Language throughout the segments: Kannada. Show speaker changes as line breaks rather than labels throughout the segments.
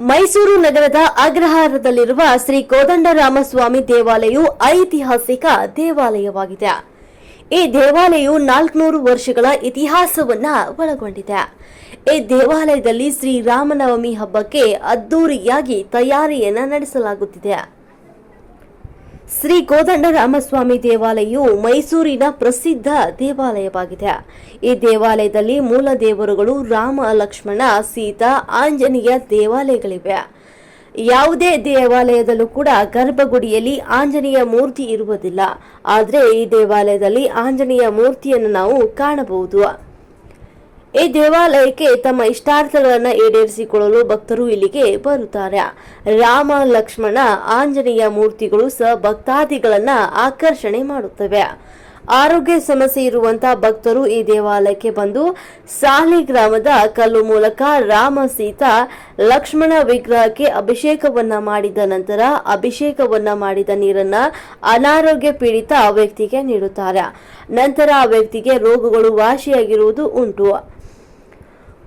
ಮೈಸೂರು ನಗರದ ಅಗ್ರಹಾರದಲ್ಲಿರುವ ಶ್ರೀ ಕೋದಂಡರಾಮಸ್ವಾಮಿ ದೇವಾಲಯವು ಐತಿಹಾಸಿಕ ದೇವಾಲಯವಾಗಿದೆ. ಈ ದೇವಾಲಯವು ನಾಲ್ಕುನೂರು ವರ್ಷಗಳ ಇತಿಹಾಸವನ್ನ ಒಳಗೊಂಡಿದೆ. ಈ ದೇವಾಲಯದಲ್ಲಿ ಶ್ರೀ ರಾಮನವಮಿ ಹಬ್ಬಕ್ಕೆ ಅದ್ದೂರಿಯಾಗಿ ತಯಾರಿಯನ್ನ ನಡೆಸಲಾಗುತ್ತಿದೆ. ಶ್ರೀ ಗೋದಂಡರಾಮಸ್ವಾಮಿ ದೇವಾಲಯವು ಮೈಸೂರಿನ ಪ್ರಸಿದ್ಧ ದೇವಾಲಯವಾಗಿದೆ. ಈ ದೇವಾಲಯದಲ್ಲಿ ಮೂಲ ದೇವರುಗಳು ರಾಮ, ಲಕ್ಷ್ಮಣ, ಸೀತಾ, ಆಂಜನೇಯ ದೇವಾಲಯಗಳಿವೆ. ಯಾವುದೇ ದೇವಾಲಯದಲ್ಲೂ ಕೂಡ ಗರ್ಭಗುಡಿಯಲ್ಲಿ ಆಂಜನೇಯ ಮೂರ್ತಿ ಇರುವುದಿಲ್ಲ. ಆದರೆ ಈ ದೇವಾಲಯದಲ್ಲಿ ಆಂಜನೇಯ ಮೂರ್ತಿಯನ್ನು ನಾವು ಕಾಣಬಹುದು. ಈ ದೇವಾಲಯಕ್ಕೆ ತಮ್ಮ ಇಷ್ಟಾರ್ಥಗಳನ್ನು ಈಡೇರಿಸಿಕೊಳ್ಳಲು ಭಕ್ತರು ಇಲ್ಲಿಗೆ ಬರುತ್ತಾರೆ. ರಾಮ, ಲಕ್ಷ್ಮಣ, ಆಂಜನೇಯ ಮೂರ್ತಿಗಳು ಸಹ ಭಕ್ತಾದಿಗಳನ್ನ ಆಕರ್ಷಣೆ ಮಾಡುತ್ತವೆ. ಆರೋಗ್ಯ ಸಮಸ್ಯೆ ಇರುವಂತಹ ಭಕ್ತರು ಈ ದೇವಾಲಯಕ್ಕೆ ಬಂದು ಸಾಲಿಗ್ರಾಮದ ಕಲ್ಲು ಮೂಲಕ ರಾಮ, ಸೀತಾ, ಲಕ್ಷ್ಮಣ ವಿಗ್ರಹಕ್ಕೆ ಅಭಿಷೇಕವನ್ನ ಮಾಡಿದ ನಂತರ ಅಭಿಷೇಕವನ್ನ ಮಾಡಿದ ನೀರನ್ನ ಅನಾರೋಗ್ಯ ಪೀಡಿತ ವ್ಯಕ್ತಿಗೆ ನೀಡುತ್ತಾರೆ. ನಂತರ ಆ ವ್ಯಕ್ತಿಗೆ ರೋಗಗಳು ವಾಸಿಯಾಗಿರುವುದು ಉಂಟು.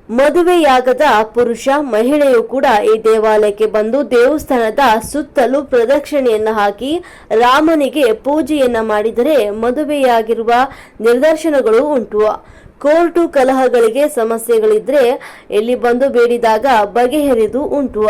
ಮದುವೆಯಾಗದ ಪುರುಷ, ಮಹಿಳೆಯು ಕೂಡ ಈ ದೇವಾಲಯಕ್ಕೆ ಬಂದು ದೇವಸ್ಥಾನದ ಸುತ್ತಲೂ ಪ್ರದಕ್ಷಿಣೆಯನ್ನು ಹಾಕಿ ರಾಮನಿಗೆ ಪೂಜೆಯನ್ನ ಮಾಡಿದರೆ ಮದುವೆಯಾಗಿರುವ ನಿದರ್ಶನಗಳು ಉಂಟು. ಕೋರ್ಟು ಕಲಹಗಳಿಗೆ ಸಮಸ್ಯೆಗಳಿದ್ರೆ ಇಲ್ಲಿ ಬಂದು ಬೇಡಿದಾಗ ಬಗೆಹರಿದು ಉಂಟು.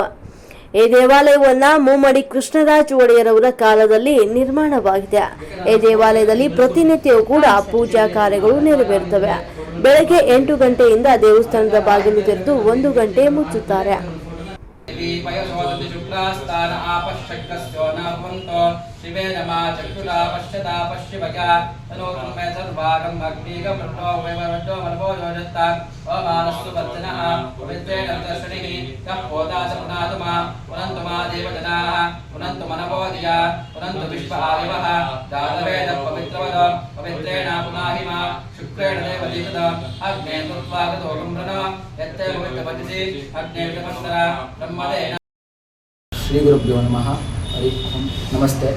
ಈ ದೇವಾಲಯವನ್ನ ಮುಮ್ಮಡಿ ಕೃಷ್ಣರಾಜ ಒಡೆಯರವರ ಕಾಲದಲ್ಲಿ ನಿರ್ಮಾಣವಾಗಿದೆ. ಈ ದೇವಾಲಯದಲ್ಲಿ ಪ್ರತಿನಿತ್ಯವೂ ಕೂಡ ಪೂಜಾ ಕಾರ್ಯಗಳು ನೆರವೇರುತ್ತವೆ ಬೆಳಗ್ಗೆ ಎಂಟು ಗಂಟೆಯಿಂದ ದೇವಸ್ಥಾನದ ಬಾಗಿಲು ತೆರೆದು ಒಂದು ಗಂಟೆ ಮುಚ್ಚುತ್ತಾರೆ
पयसोदति शुक्लास्तान आपश्चक्रस्यो नाभवन्तो शिवे नमा चक्षुरा पश्यता पश्चिमया तनोकं मे सर्वागं भक्तिगमृतो वैवरड्डो मर्भो योजत्ता अमानस्तु वर्जनः पवित्रेण दर्शनिः यः पोता च पुनातु मां पुनन्तु मा देवजनाः पुनन्तु मनवोदिया पुनन्तु विश्व आविवः जातवेद पवित्रवद पवित्रेण पुनाहि मा ಅಗ್ನೇ ಎತ್ತೇ ಅಗ್ನೇ
ಶ್ರೀ ಗುರುಭ್ಯೋ ನಮಃ. ಹರಿ ನಮಸ್ತೆ.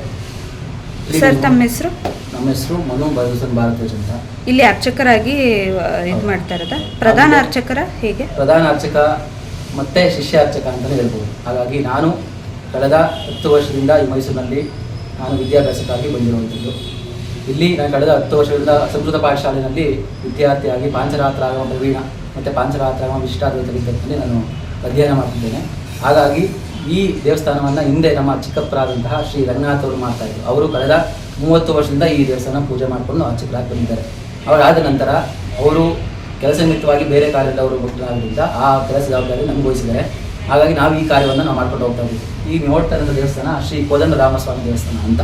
ಸರ್ ತಮ್ಮ ಹೆಸರು?
ನಮ್ಮ ಹೆಸರು ಮನು ಬಲ್ಸನ್ ಭಾರತೇಶ್ ಅಂತ
ಇಲ್ಲಿ ಅರ್ಚಕರಾಗಿ ಇದು ಮಾಡ್ತಾ ಇರೋದ? ಪ್ರಧಾನ ಅರ್ಚಕರ ಹೇಗೆ?
ಪ್ರಧಾನ ಅರ್ಚಕ ಮತ್ತೆ ಶಿಷ್ಯ ಅರ್ಚಕ ಅಂತಲೇ ಹೇಳ್ಬೋದು. ಹಾಗಾಗಿ ನಾನು ಕಳೆದ ಹತ್ತು ವರ್ಷದಿಂದ ಈ ಮೈಸೂರಿನಲ್ಲಿ ನಾನು ವಿದ್ಯಾಭ್ಯಾಸಕ್ಕಾಗಿ ಬಂದಿರುವಂಥದ್ದು. ಇಲ್ಲಿ ನಾನು ಕಳೆದ ಹತ್ತು ವರ್ಷದಿಂದ ಸಂಸ್ಕೃತ ಪಾಠಶಾಲೆಯಲ್ಲಿ ವಿದ್ಯಾರ್ಥಿಯಾಗಿ ಪಾಂಚರಾತ್ರಾಗಮ ಪ್ರವೀಣ ಮತ್ತು ಪಾಂಚರಾತ್ರಾಗಮ ವಿಶಿಷ್ಟಾದ್ವೈತ ವಿದ್ಯಾರ್ಥಿಯಲ್ಲಿ ನಾನು ಅಧ್ಯಯನ ಮಾಡ್ತಿದ್ದೇನೆ. ಹಾಗಾಗಿ ಈ ದೇವಸ್ಥಾನವನ್ನು ಹಿಂದೆ ನಮ್ಮ ಚಿಕ್ಕಪ್ಪರಾದಂತಹ ಶ್ರೀ ರಂಗನಾಥ್ ಅವರು ಮಾಡ್ತಾ ಇದ್ರು ಅವರು ಕಳೆದ ಮೂವತ್ತು ವರ್ಷದಿಂದ ಈ ದೇವಸ್ಥಾನ ಪೂಜೆ ಮಾಡಿಕೊಂಡು ಚಿಕ್ಕರಾಗಿ ಬಂದಿದ್ದಾರೆ. ಅವರಾದ ನಂತರ ಅವರು ಕೆಲಸ ನಿಮಿತ್ತವಾಗಿ ಬೇರೆ ಕಾರ್ಯದಲ್ಲಿ ಅವರು ಮುಕ್ತರಾಗೋದ್ರಿಂದ ಆ ಕೆಲಸ ಜವಾಬ್ದಾರಿ ನಮ್ಗೆ ಹಾಗಾಗಿ ನಾವು ಈ ಕಾರ್ಯವನ್ನು ನಾವು ಮಾಡ್ಕೊಂಡು ಹೋಗ್ತಾ ಇದ್ದೀವಿ. ಈ ನೋಡ್ತಾ ದೇವಸ್ಥಾನ ಶ್ರೀ ಕೋದಂಡ ರಾಮಸ್ವಾಮಿ ದೇವಸ್ಥಾನ ಅಂತ.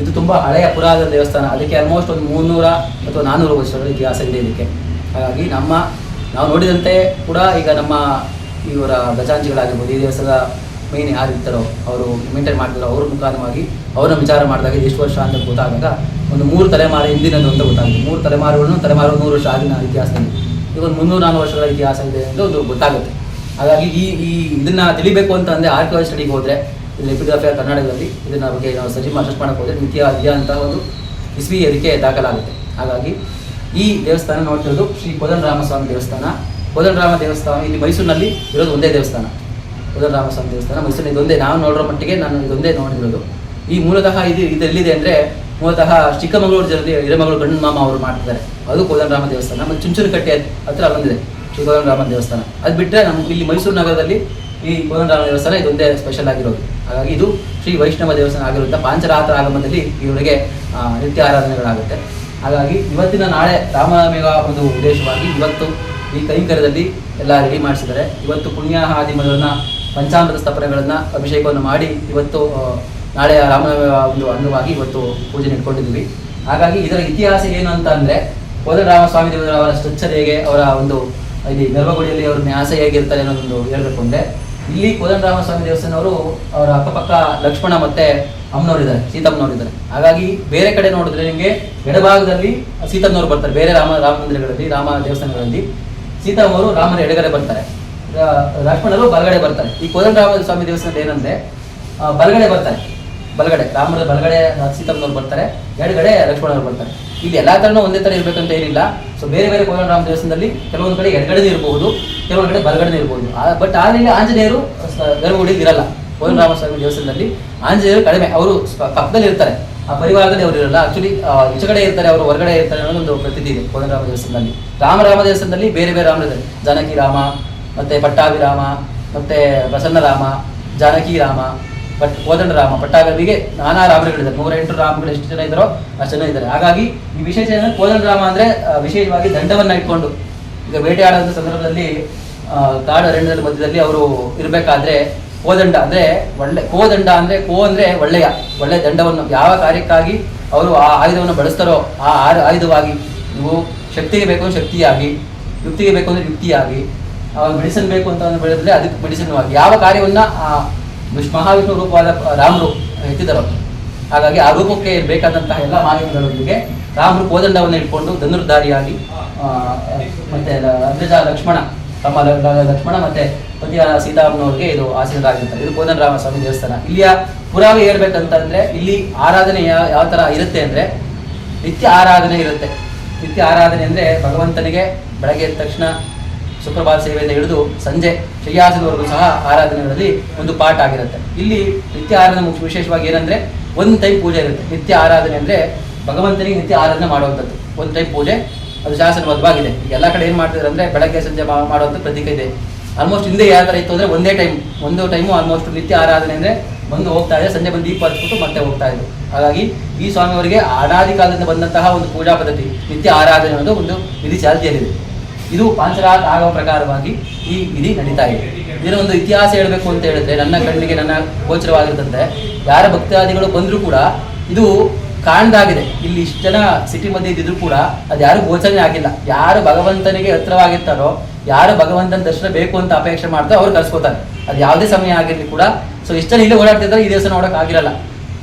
ಇದು ತುಂಬ ಹಳೆಯ ಪುರಾತನ ದೇವಸ್ಥಾನ. ಅದಕ್ಕೆ ಆಲ್ಮೋಸ್ಟ್ ಒಂದು ಮುನ್ನೂರ ಅಥವಾ ನಾನ್ನೂರು ವರ್ಷಗಳ ಇತಿಹಾಸ ಇದೆ ಇದಕ್ಕೆ. ಹಾಗಾಗಿ ನಮ್ಮ, ನಾವು ನೋಡಿದಂತೆ ಕೂಡ ಈಗ ನಮ್ಮ ಇವರ ಗಜಾಂಜಿಗಳಾಗಿರ್ಬೋದು, ಈ ದೇವಸ್ಥಾನದ ಮೇನ್ ಯಾರಿರ್ತಾರೋ, ಅವರು ಮೇಂಟೈನ್ ಮಾಡ್ತಾರೋ, ಅವ್ರ ಮುಖಾಂತರವಾಗಿ ಅವರನ್ನ ವಿಚಾರ ಮಾಡಿದಾಗ ಇದು ಎಷ್ಟು ವರ್ಷ ಅಂತ ಗೊತ್ತಾದಾಗ ಒಂದು ಮೂರು ತಲೆಮಾರು ಹಿಂದಿನದು ಅಂತ ಗೊತ್ತಾಗುತ್ತೆ. ಮೂರು ತಲೆಮಾರುಗಳನ್ನು ತಲೆಮಾರು ನೂರು ವರ್ಷ ಆಗಿನ ಇತಿಹಾಸದಲ್ಲಿ. ಈಗ ಒಂದು ಮುನ್ನೂರು ನಾಲ್ಕು ವರ್ಷಗಳ ಇತಿಹಾಸ ಇದೆ ಅಂತ ಒಂದು ಗೊತ್ತಾಗುತ್ತೆ. ಹಾಗಾಗಿ ಈ ಈ ಇದನ್ನು ತಿಳಿಬೇಕು ಅಂತ ಅಂದರೆ ಆರ್ಕಿಯಾಲಜಿ ಸ್ಟಡಿಗೆ ಹೋದರೆ ಎಪಿಗ್ರಫಿ ಕನ್ನಡದಲ್ಲಿ ಇದನ್ನ ಬಗ್ಗೆ ನಾವು ಸಜೀವ ಸರ್ಚ್ ಮಾಡಕ್ಕೆ ನಿತ್ಯ ಅಧ್ಯ ಅಂತ ಒಂದು ಇಸ್ವಿ ಅದಕ್ಕೆ ದಾಖಲಾಗುತ್ತೆ. ಹಾಗಾಗಿ ಈ ದೇವಸ್ಥಾನ ನೋಡ್ತಿರೋದು ಶ್ರೀ ಕೋದಂಡರಾಮಸ್ವಾಮಿ ದೇವಸ್ಥಾನ. ರಾಮ ದೇವಸ್ಥಾನ ಇಲ್ಲಿ ಮೈಸೂರಿನಲ್ಲಿ ಇರೋದು ಒಂದೇ ದೇವಸ್ಥಾನ. ಕೋದಂಡರಾಮಸ್ವಾಮಿ ದೇವಸ್ಥಾನ ಮೈಸೂರಿನ ಇದೊಂದೇ ನಾವು ನೋಡಿರೋ ಮಟ್ಟಿಗೆ ನಾನು ಇದೊಂದೇ ನೋಡಿರೋದು ಈ ಮೂಲತಃ ಇದು ಇದೆಲ್ಲಿದೆ ಅಂದರೆ ಮೂಲತಃ ಚಿಕ್ಕಮಗಳೂರು ಜಿಲ್ಲೆ ಹಿರೇಮಗಳೂರು ಗಂಡು ಮಾಮ ಅವರು ಮಾಡ್ತಿದ್ದಾರೆ. ಅದು ರಾಮ ದೇವಸ್ಥಾನ. ಮತ್ತು ಚುಂಚನಕಟ್ಟೆ ಹತ್ರ ಅಲ್ಲೊಂದಿದೆ ಶ್ರೀ ರಾಮ ದೇವಸ್ಥಾನ. ಅದು ಬಿಟ್ಟರೆ ನಮ್ಗೆ ಇಲ್ಲಿ ಮೈಸೂರು ನಗರದಲ್ಲಿ ಈ ಕೋದಂಡರಾಮ ದೇವಸ್ಥಾನ ಇದೊಂದೇ ಸ್ಪೆಷಲ್ ಆಗಿರೋದು. ಹಾಗಾಗಿ ಇದು ಶ್ರೀ ವೈಷ್ಣವ ದೇವಸ್ಥಾನ ಆಗಿರುವಂಥ ಪಾಂಚರಾತ್ರ ಆಗಮದಲ್ಲಿ ಇವರಿಗೆ ನಿತ್ಯ ಆರಾಧನೆಗಳಾಗುತ್ತೆ. ಹಾಗಾಗಿ ಇವತ್ತಿನ ನಾಳೆ ರಾಮನವಮಿಯ ಒಂದು ಉದ್ದೇಶವಾಗಿ ಇವತ್ತು ಈ ಕೈಂಕರ್ಯದಲ್ಲಿ ಎಲ್ಲ ರೆಡಿ ಮಾಡಿಸಿದ್ದಾರೆ. ಇವತ್ತು ಪುಣ್ಯ ಆದಿಮಗಳನ್ನ ಪಂಚಾಮೃತ ಸ್ಥಾಪನೆಗಳನ್ನು ಅಭಿಷೇಕವನ್ನು ಮಾಡಿ ಇವತ್ತು ನಾಳೆ ರಾಮನವಮಿ ಒಂದು ಅಂಗವಾಗಿ ಇವತ್ತು ಪೂಜೆ ಇಟ್ಕೊಂಡಿದ್ದೀವಿ ಹಾಗಾಗಿ ಇದರ ಇತಿಹಾಸ ಏನು ಅಂತ ಅಂದರೆ ಕೋದಂಡರಾಮ ಸ್ವಾಮಿ ದೇವರ ಅವರ ಸ್ಟ್ರಕ್ಚರ್ ಹೇಗೆ, ಅವರ ಒಂದು ಇಲ್ಲಿ ಗರ್ಭಗುಡಿಯಲ್ಲಿ ಅವ್ರ ನ್ಯಾಸ ಹೇಗಿರ್ತಾರೆ ಅನ್ನೋದೊಂದು ಹೇಳ್ಬೇಕು ಇಲ್ಲಿ ಕೋದಂಡರಾಮ ಸ್ವಾಮಿ ದೇವಸ್ಥಾನವರು ಅವರ ಅಕ್ಕಪಕ್ಕ ಲಕ್ಷ್ಮಣ ಮತ್ತೆ ಅಮ್ಮನವರಿದ್ದಾರೆ, ಸೀತಮ್ಮನವರಿದ್ದಾರೆ. ಹಾಗಾಗಿ ಬೇರೆ ಕಡೆ ನೋಡಿದ್ರೆ ನಿಮಗೆ ಎಡಭಾಗದಲ್ಲಿ ಸೀತಮ್ಮನವರು ಬರ್ತಾರೆ, ಬೇರೆ ರಾಮ ರಾಮ ಮಂದಿರಗಳಲ್ಲಿ, ರಾಮ ದೇವಸ್ಥಾನಗಳಲ್ಲಿ. ಸೀತಮ್ಮವರು ರಾಮನ ಎಡಗಡೆ ಬರ್ತಾರೆ. ಲಕ್ಷ್ಮಣರು ಬಲಗಡೆ ಬರ್ತಾರೆ. ಈ ಕೋದಂಡರಾಮ ಸ್ವಾಮಿ ದೇವಸ್ಥಾನದ ಏನಂದ್ರೆ ಬಲಗಡೆ ಬರ್ತಾರೆ. ಬಲಗಡೆ, ರಾಮರ ಬಲಗಡೆ ಸೀತಮ್ಮನವರು ಬರ್ತಾರೆ, ಎಡಗಡೆ ಲಕ್ಷ್ಮಣರು ಬರ್ತಾರೆ. ಇಲ್ಲಿ ಎಲ್ಲಾ ತರನೂ ಒಂದೇ ತರ ಇರಬೇಕಂತ ಏನಿಲ್ಲ. ಸೊ ಬೇರೆ ಬೇರೆ ಕೋದಂಡರಾಮ ದೇವಸ್ಥಾನದಲ್ಲಿ ಕೆಲವೊಂದು ಕಡೆ ಎಡಗಡೆ ಇರಬಹುದು. ಕೆಲವೊಂದು ಕಡೆ ಬರಗಡೆ ಇರ್ಬೋದು. ಬಟ್ ಆದ್ರೆ ಆಂಜನೇಯರು ಗರ್ಭಗುಡಿಯಲ್ಲಿ ಇರಲ್ಲ. ಕೋದಂಡರಾಮಸ್ವಾಮಿ ದೇವಸ್ಥಾನದಲ್ಲಿ ಆಂಜನೇಯರು ಕಡಿಮೆ. ಅವರು ಪಕ್ಕದಲ್ಲಿ ಇರ್ತಾರೆ. ಆ ಪರಿವಾರದಲ್ಲಿ ಅವರು ಇರಲ್ಲ. ಆಕ್ಚುಲಿ ಈಚೆಗಡೆ ಇರ್ತಾರೆ, ಅವರು ಹೊರಗಡೆ ಇರ್ತಾರೆ ಅನ್ನೋ ಒಂದು ಪ್ರತೀತಿ ಇದೆ ಕೋದಂಡರಾಮ ದೇವಸ್ಥಾನದಲ್ಲಿ. ರಾಮರಾಮ ದೇವಸ್ಥಾನದಲ್ಲಿ ಬೇರೆ ಬೇರೆ ರಾಮರು ಇದ್ದಾರೆ. ಜಾನಕಿ ರಾಮ, ಮತ್ತೆ ಪಟ್ಟಾಭಿರಾಮ ಮತ್ತೆ ಪ್ರಸನ್ನ ರಾಮ, ಜಾನಕಿ ರಾಮ, ಬಟ್ ಕೋದಂಡ ರಾಮ, ಪಟ್ಟಾಭಿಗೆ ನಾನಾ ರಾಮರುಗಳಿದ್ದಾರೆ. ನೂರ ರಾಮಗಳು ಎಷ್ಟು ಜನ ಇದ್ದಾರೋ ಅಷ್ಟು ಜನ ಇದ್ದಾರೆ. ಹಾಗಾಗಿ ಈ ವಿಶೇಷ ಏನಂದ್ರೆ ಕೋದಂಡ ರಾಮ ಅಂದ್ರೆ ವಿಶೇಷವಾಗಿ ದಂಡವನ್ನ ಇಟ್ಕೊಂಡು ಈಗ ಬೇಟೆಯಾಡುವಂಥ ಸಂದರ್ಭದಲ್ಲಿ ಕಾಡು ಅರಣ್ಯದ ಮಧ್ಯದಲ್ಲಿ ಅವರು ಇರಬೇಕಾದ್ರೆ ಕೋದಂಡ ಅಂದ್ರೆ ಒಳ್ಳೆ ಕೋದಂಡ ಅಂದ್ರೆ ಕೋ ಅಂದ್ರೆ ಒಳ್ಳೆಯ, ಒಳ್ಳೆ ದಂಡವನ್ನು ಯಾವ ಕಾರ್ಯಕ್ಕಾಗಿ ಅವರು ಆ ಆಯುಧವನ್ನು ಬಳಸ್ತಾರೋ ಆ ಆಯುಧವಾಗಿ ನೀವು ಶಕ್ತಿಗೆ ಬೇಕು ಅಂದ್ರೆ ಶಕ್ತಿಯಾಗಿ, ಯುಕ್ತಿಗೆ ಬೇಕು ಅಂದ್ರೆ ಯುಕ್ತಿಯಾಗಿ ಮೆಡಿಸಿನ್ ಬೇಕು ಅಂತ ಬೆಳೆದ್ರೆ ಅದಕ್ಕೆ ಮೆಡಿಸಿನ್ ಆಗಿ. ಯಾವ ಕಾರ್ಯವನ್ನ ಆ ಮಹಾವಿಷ್ಣು ರೂಪವಾದ ರಾಮರು ಎತ್ತಿದರೋ. ಹಾಗಾಗಿ ಆ ರೂಪಕ್ಕೆ ಬೇಕಾದಂತಹ ಎಲ್ಲ ಮಾಹಿತಿಗಳೊಂದಿಗೆ ರಾಮರು ಕೋದಂಡವನ್ನು ಇಟ್ಕೊಂಡು ಧನುರ್ಧಾರಿಯಾಗಿ ಮತ್ತೆ ಅಗ್ರಜ ಲಕ್ಷ್ಮಣ ತಮ್ಮ ಲಕ್ಷ್ಮಣ ಮತ್ತೆ ಪತಿಯ ಸೀತಾಮ್ಮನವ್ರಿಗೆ ಇದು ಆಶೀರ್ವಾದ ಇದು ಕೋದಂಡರಾಮ ಸ್ವಾಮಿ ದೇವಸ್ಥಾನ. ಇಲ್ಲಿಯ ಪುರಾವೆ ಹೇಳ್ಬೇಕಂತಂದ್ರೆ, ಇಲ್ಲಿ ಆರಾಧನೆ ಯಾವ ತರ ಇರುತ್ತೆ ಅಂದ್ರೆ, ನಿತ್ಯ ಆರಾಧನೆ ಇರುತ್ತೆ. ನಿತ್ಯ ಆರಾಧನೆ ಅಂದ್ರೆ ಭಗವಂತನಿಗೆ ಬೆಳಗ್ಗೆ ಎದ್ದ ತಕ್ಷಣ ಸುಪ್ರಭಾತ ಸೇವೆಯಿಂದ ಹಿಡಿದು ಸಂಜೆ ಶಯ್ಯಾಸದವರೆಗೂ ಸಹ ಆರಾಧನೆಗಳಲ್ಲಿ ಒಂದು ಪಾಠ ಆಗಿರುತ್ತೆ. ಇಲ್ಲಿ ನಿತ್ಯ ಆರಾಧನೆ ವಿಶೇಷವಾಗಿ ಏನಂದ್ರೆ, ಒಂದು ಟೈಮ್ ಪೂಜೆ ಇರುತ್ತೆ. ನಿತ್ಯ ಆರಾಧನೆ ಅಂದ್ರೆ ಭಗವಂತನಿಗೆ ನಿತ್ಯ ಆರಾಧನೆ ಮಾಡುವಂಥದ್ದು. ಒಂದು ಟೈಪ್ ಪೂಜೆ, ಅದು ಶಾಸನಬದ್ಧವಾಗಿದೆ ಈಗ ಎಲ್ಲ ಕಡೆ ಏನು ಮಾಡ್ತಿದ್ರು ಅಂದರೆ ಬೆಳಗ್ಗೆ ಸಂಜೆ ಮಾಡುವಂಥ ಪ್ರತೀಕ ಇದೆ. ಆಲ್ಮೋಸ್ಟ್ ಹಿಂದೆ ಯಾವ ಥರ ಇತ್ತು ಅಂದರೆ ಒಂದೇ ಟೈಮ್ ಒಂದು ಟೈಮು ಆಲ್ಮೋಸ್ಟ್ ನಿತ್ಯ ಆರಾಧನೆ ಅಂದರೆ ಬಂದು ಹೋಗ್ತಾ ಇದೆ, ಸಂಜೆ ಬಂದು ದೀಪ ಹಚ್ಬಿಟ್ಟು ಮತ್ತೆ ಹೋಗ್ತಾ ಇದ್ರು ಹಾಗಾಗಿ ಈ ಸ್ವಾಮಿಯವರಿಗೆ ಅನಾದಿ ಕಾಲದಿಂದ ಬಂದಂತಹ ಒಂದು ಪೂಜಾ ಪದ್ಧತಿ, ನಿತ್ಯ ಆರಾಧನೆ ಅನ್ನೋದು ಒಂದು ವಿಧಿ ಚಾಲ್ತಿಯಲ್ಲಿದೆ. ಇದು ಪಾಂಚರಾತ್ ಆಗುವ ಪ್ರಕಾರವಾಗಿ ಈ ವಿಧಿ ನಡೀತಾ ಇದೆ. ಇದರ ಒಂದು ಇತಿಹಾಸ ಹೇಳಬೇಕು ಅಂತ ಹೇಳಿದ್ರೆ ನನ್ನ ಕಣ್ಣಿಗೆ ನನ್ನ ಗೋಚರವಾಗಿರ್ತಂತೆ, ಯಾರ ಭಕ್ತಾದಿಗಳು ಬಂದರೂ ಕೂಡ ಇದು ಕಾಣ್ದಾಗಿದೆ ಇಲ್ಲಿ ಇಷ್ಟು ಜನ ಸಿಟಿ ಮಧ್ಯೆ ಇದ್ದಿದ್ರು ಕೂಡ ಅದು ಯಾರು ಗೋಚರಣೆ ಆಗಿಲ್ಲ. ಯಾರು ಭಗವಂತನಿಗೆ ಹತ್ರವಾಗಿರ್ತಾರೋ, ಯಾರು ಭಗವಂತನ ದರ್ಶನ ಬೇಕು ಅಂತ ಅಪೇಕ್ಷೆ ಮಾಡ್ತಾರೋ ಅವ್ರು ಕರ್ಸ್ಕೋತಾರೆ. ಅದು ಯಾವುದೇ ಸಮಯ ಆಗಿರಲಿ ಕೂಡ. ಸೊ ಇಷ್ಟು ಜನ ಇಲ್ಲೇ ಓಡಾಡ್ತಿದ್ದಾರೆ ಈ ದಿವಸ ನೋಡಕ್ ಆಗಿರಲ್ಲ.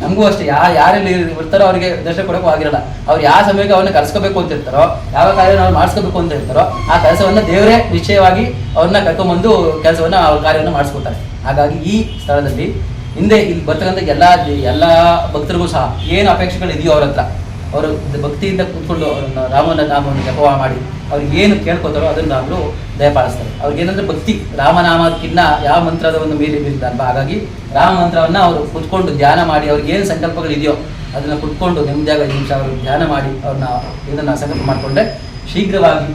ನಮಗೂ ಅಷ್ಟೇ, ಯಾ, ಯಾರಲ್ಲಿ ಇರ್ತಾರೋ ಅವರಿಗೆ ದರ್ಶನ ಕೊಡೋಕ್ಕೂ ಆಗಿರಲ್ಲ. ಅವ್ರು ಯಾವ ಸಮಯಕ್ಕೆ ಅವ್ರನ್ನ ಕರ್ಸ್ಕೋಬೇಕು ಅಂತ ಇರ್ತಾರೋ, ಯಾವ ಕಾರ್ಯ ಅವ್ರು ಮಾಡಿಸ್ಕೋಬೇಕು ಅಂತ ಇರ್ತಾರೋ, ಆ ಕೆಲಸವನ್ನು ದೇವರೇ ನಿಶ್ಚಯವಾಗಿ ಅವ್ರನ್ನ ಕರ್ಕೊಂಡ್ಬಂದು ಕೆಲಸವನ್ನ, ಅವ್ರ ಕಾರ್ಯವನ್ನು ಮಾಡಿಸ್ಕೊತಾರೆ ಹಾಗಾಗಿ ಈ ಸ್ಥಳದಲ್ಲಿ ಹಿಂದೆ ಇಲ್ಲಿ ಬರ್ತಕ್ಕಂಥ ಎಲ್ಲ ಎಲ್ಲ ಭಕ್ತರಿಗೂ ಸಹ ಏನು ಅಪೇಕ್ಷೆಗಳು ಇದೆಯೋ ಅವ್ರ ಹತ್ರ, ಅವರು ಭಕ್ತಿಯಿಂದ ಕೂತ್ಕೊಂಡು ಅವ್ರನ್ನ ರಾಮನ ನಾಮವನ್ನು ಜಪ ಮಾಡಿ, ಅವ್ರಿಗೆ ಏನು ಕೇಳ್ಕೊತಾರೋ ಅದನ್ನು ಅವರು ದಯಪಾಲಿಸ್ತಾರೆ. ಅವ್ರಿಗೆ ಏನಂದ್ರೆ ಭಕ್ತಿ, ರಾಮನಾಮಕ್ಕಿನ್ನ ಯಾವ ಮಂತ್ರದ ಒಂದು ಮೀರಿ ಬೀಳ್ತಾರಪ್ಪ ಹಾಗಾಗಿ ರಾಮ ಮಂತ್ರವನ್ನು ಅವರು ಕುತ್ಕೊಂಡು ಧ್ಯಾನ ಮಾಡಿ, ಅವ್ರಿಗೆ ಏನು ಸಂಕಲ್ಪಗಳು ಇದೆಯೋ ಅದನ್ನ ಕುತ್ಕೊಂಡು ನೆಮ್ಮದಿಯಾಗ ನಿಮಿಷ ಅವರು ಧ್ಯಾನ ಮಾಡಿ ಅವ್ರನ್ನ ಇದನ್ನ ಸಂಕಲ್ಪ ಮಾಡಿಕೊಂಡ್ರೆ ಶೀಘ್ರವಾಗಿ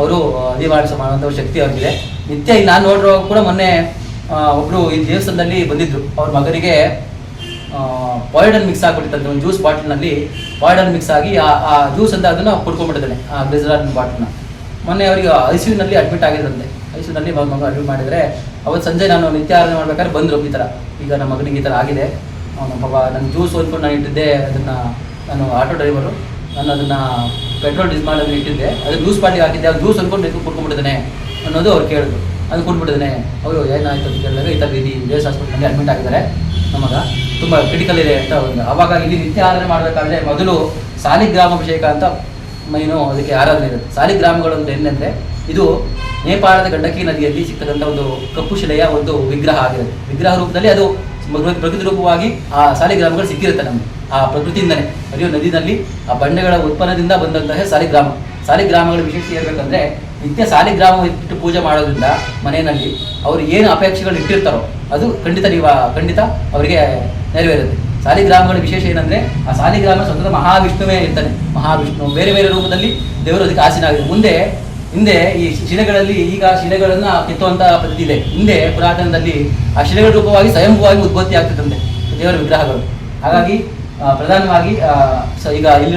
ಅವರು ಅಧಿವಾಡಿಸ ಮಾಡುವಂಥ ಶಕ್ತಿ ಅವ್ರಿಗಿದೆ. ನಿತ್ಯ ನಾನು ನೋಡಿರೋ ಕೂಡ ಮೊನ್ನೆ ಆ, ಒಬ್ರು ಈ ದೇವಸ್ಥಾನದಲ್ಲಿ ಬಂದಿದ್ರು. ಅವ್ರ ಮಗನಿಗೆ ಪಾಯ್ಡನ್ ಮಿಕ್ಸ್ ಆಗಿಬಿಟ್ಟಿದ್ದಾರೆ ಒಂದು ಜ್ಯೂಸ್ ಬಾಟಲ್ನಲ್ಲಿ ಪಾಯ್ಡನ್ ಮಿಕ್ಸ್ ಆಗಿ ಆ ಜ್ಯೂಸ್ ಅಂತ ಅದನ್ನು ಕುಡ್ಕೊಂಡ್ಬಿಟ್ಟಿದ್ದಾನೆ ಆ ಗ್ಲಿಸರಾನ್ ಬಾಟ್ಲ್ನ ಮೊನ್ನೆ ಅವರಿಗೆ ಐ ಸಿ ಯುನಲ್ಲಿ ಅಡ್ಮಿಟ್ ಆಗಿದ್ರಂತೆ. ಐ ಸಿ ಯುನಲ್ಲಿ ಮಗ ಅಡ್ಮಿಟ್ ಮಾಡಿದರೆ ಅವತ್ತು ಸಂಜೆ ನಾನು ನಿತ್ಯ ಆರಾಧನೆ ಮಾಡ್ಬೇಕಾದ್ರೆ ಬಂದರು ಈ ಥರ ಈಗ ನಮ್ಮ ಮಗನಿಗೆ ಈ ಥರ ಆಗಿದೆ. ಅವನು ಪಾಪ ನನ್ನ ಜ್ಯೂಸ್ ಹೊಲ್ಕೊಂಡು ನಾನು ಇಟ್ಟಿದ್ದೆ ಅದನ್ನು ನಾನು ಆಟೋ ಡ್ರೈವರು ನಾನು ಅದನ್ನು ಪೆಟ್ರೋಲ್ ಡಿಸ್ ಮಾಡಿದ್ರೆ ಇಟ್ಟಿದ್ದೆ. ಅದು ಜ್ಯೂಸ್ ಬಾಟ್ಲಿಗೆ ಹಾಕಿದ್ದೆ ಆ ಜ್ಯೂಸ್ ಅಂದ್ಕೊಂಡು ನಿಂತು ಕುಡ್ಕೊಂಡ್ಬಿಟ್ಟಿದ್ದಾನೆ ಅನ್ನೋದು ಅವ್ರು ಕೇಳಿದ್ರು. ಅದು ಕೊಟ್ಬಿಟ್ಟಿದ್ದಾನೆ. ಅವರು ಏನಾಯ್ತು ಅಂತ ಕೇಳಿದಾಗ, ಈ ಥರ ಇಲ್ಲಿ ಜೇಸ್ ಹಾಸ್ಪಿಟಲ್ನಲ್ಲಿ ಅಡ್ಮಿಟ್ ಆಗಿದ್ದಾರೆ. ನಮಗ ತುಂಬ ಕ್ರಿಟಿಕಲ್ ಇದೆ ಅಂತ ಒಂದು ಅವಾಗ ಇಲ್ಲಿ ನಿತ್ಯ ಆರಾಧನೆ ಮಾಡಬೇಕಾದ್ರೆ ಮೊದಲು ಸಾಲಿಗ್ರಾಮಾಭಿಷೇಕ ಅಂತ ಮೈನು ಅದಕ್ಕೆ ಆರಾಧನೆ ಇರುತ್ತೆ. ಸಾಲಿಗ್ರಾಮಗಳು ಅಂದ್ರೆ ಏನಂದರೆ, ಇದು ನೇಪಾಳದ ಗಂಡಕಿ ನದಿಯಲ್ಲಿ ಸಿಗ್ತಕ್ಕಂಥ ಒಂದು ಕಪ್ಪು ಶಿಲೆಯ ಒಂದು ವಿಗ್ರಹ ಆಗಿರುತ್ತೆ. ವಿಗ್ರಹ ರೂಪದಲ್ಲಿ ಅದು ಪ್ರಕೃತಿ ರೂಪವಾಗಿ ಆ ಸಾಲಿಗ್ರಾಮಗಳು ಸಿಕ್ಕಿರುತ್ತೆ ನಮಗೆ. ಆ ಪ್ರಕೃತಿಯಿಂದನೇ. ಅರಿಯೋ ನದಿನಲ್ಲಿ ಆ ಬಂಡೆಗಳ ಉತ್ಪನ್ನದಿಂದ ಬಂದಂತಹ ಸಾಲಿಗ್ರಾಮ. ಸಾಲಿಗ್ರಾಮಗಳ ವಿಶೇಷ ಹೇಳ್ಬೇಕಂದ್ರೆ ನಿತ್ಯ ಸಾಲಿಗ್ರಾಮ ಇಟ್ಟು ಪೂಜೆ ಮಾಡೋದ್ರಿಂದ ಮನೆಯಲ್ಲಿ ಅವರು ಏನು ಅಪೇಕ್ಷೆಗಳು ಇಟ್ಟಿರ್ತಾರೋ ಅದು ಖಂಡಿತ ನೀವು, ಖಂಡಿತ ಅವರಿಗೆ ನೆರವೇರುತ್ತೆ. ಸಾಲಿಗ್ರಾಮಗಳ ವಿಶೇಷ ಏನಂದ್ರೆ ಆ ಸಾಲಿಗ್ರಾಮ ಸ್ವತಂತ್ರ ಮಹಾವಿಷ್ಣುವೇ ಇರ್ತಾನೆ. ಮಹಾವಿಷ್ಣು ಬೇರೆ ಬೇರೆ ರೂಪದಲ್ಲಿ ದೇವರು ಅದಕ್ಕೆ ಆಸೀನಾಗಿದೆ ಮುಂದೆ, ಹಿಂದೆ ಈ ಶಿಲೆಗಳಲ್ಲಿ ಈಗ ಶಿಲೆಗಳನ್ನ ಕೆತ್ತುವಂತಹ ಪದ್ಧತಿ ಇದೆ. ಹಿಂದೆ ಪುರಾತನದಲ್ಲಿ ಆ ಶಿಲೆಗಳ ರೂಪವಾಗಿ ಸ್ವಯಂಭೂವಾಗಿ ಉತ್ಪತ್ತಿ ಆಗ್ತಿತ್ತಂತೆ ದೇವರ ವಿಗ್ರಹಗಳು. ಹಾಗಾಗಿ ಪ್ರಧಾನವಾಗಿ ಈಗ ಇಲ್ಲಿ